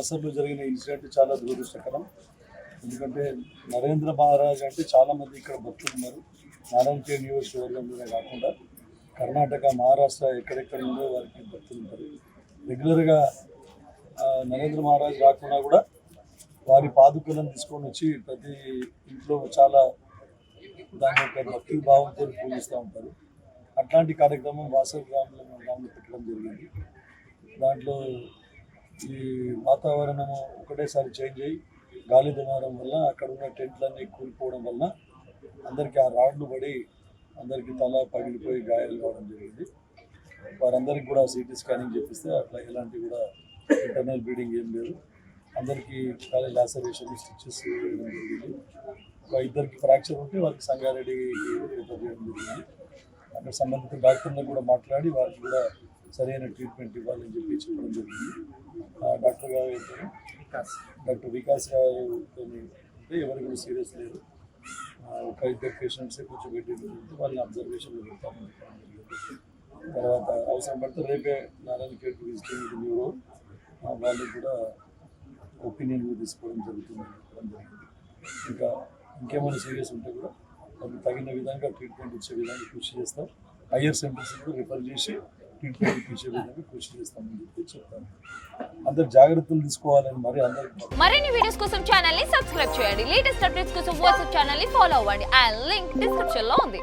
బాసర్లో జరిగిన ఇన్సిడెంట్ చాలా దురదృష్టకరం. ఎందుకంటే నరేంద్ర మహారాజ్ అంటే చాలామంది ఇక్కడ భక్తులు ఉన్నారు. నారాయణఖేడ్ నియోజకవర్గంలోనే కాకుండా కర్ణాటక మహారాష్ట్ర ఎక్కడెక్కడ ఉందో వారికి భక్తులు ఉంటారు. రెగ్యులర్గా నరేంద్ర మహారాజ్ రాకున్నా కూడా వారి పాదుకలను తీసుకొని వచ్చి ప్రతి ఇంట్లో చాలా దాని యొక్క భక్తి భావంతో పూజిస్తూ ఉంటారు. అట్లాంటి కార్యక్రమం వాసవి గ్రామంలో గ్రామంలో పెట్టడం జరిగింది. దాంట్లో ఈ వాతావరణము ఒకటేసారి చేంజ్ అయ్యి గాలి దుమారం వల్ల అక్కడ ఉన్న టెంట్లన్నీ కూలిపోవడం వల్ల అందరికీ ఆ రాడ్లు పడి అందరికీ తల పగిలిపోయి గాయాలు కావడం జరిగింది. వారందరికీ కూడా సిటీ స్కానింగ్ చేపిస్తే అట్లా ఎలాంటి కూడా ఇంటర్నల్ బ్లీడింగ్ ఏం లేదు. అందరికీ చాలా లాసరేషన్ స్టిచెస్ జరిగింది. ఒక ఇద్దరికి ఫ్రాక్చర్ ఉంటే వారికి సంగారెడ్డి రిఫర్ చేయడం జరిగింది. అక్కడ సంబంధిత డాక్టర్లను కూడా మాట్లాడి వారికి కూడా సరైన ట్రీట్మెంట్ ఇవ్వాలని చెప్పి చెప్పడం జరిగింది. డాక్టర్ గారు అయితే డాక్టర్ వికాస్ గారు అంటే ఎవరు కూడా సీరియస్ లేరు. ఒక ఇద్దరు పేషెంట్స్ కొంచెం వెయిట్ వాళ్ళని అబ్జర్వేషన్లో జరిగింది. తర్వాత అవసరం పడితే రేపే నారాయణ కేట్ విజిటింగ్ న్యూరో వాళ్ళు కూడా ఒపీనియన్ తీసుకోవడం జరుగుతుంది ఇంకా ఇంకేమైనా సీరియస్ ఉంటే కూడా వాళ్ళకి తగిన విధంగా ట్రీట్మెంట్ ఇచ్చే విధంగా కృషి చేస్తాం. హయ్యర్ సెంటర్స్ కూడా రిఫర్ చేసి ట్రీట్మెంట్ ఇచ్చే విధంగా కృషి చేస్తామని చెప్పి చెప్తాను. అందరు జాగ్రత్తలు తీసుకోవాలని మరి అందరికి మరిన్ని వీడియోస్ కోసం ఛానల్ని సబ్స్క్రైబ్ చేయండి. లేటెస్ట్ అప్డేట్స్ కోసం వాట్సాప్ ఛానల్ని ఫాలో అవ్వండి. అండ్ లింక్ డిస్క్రిప్షన్లో ఉంది.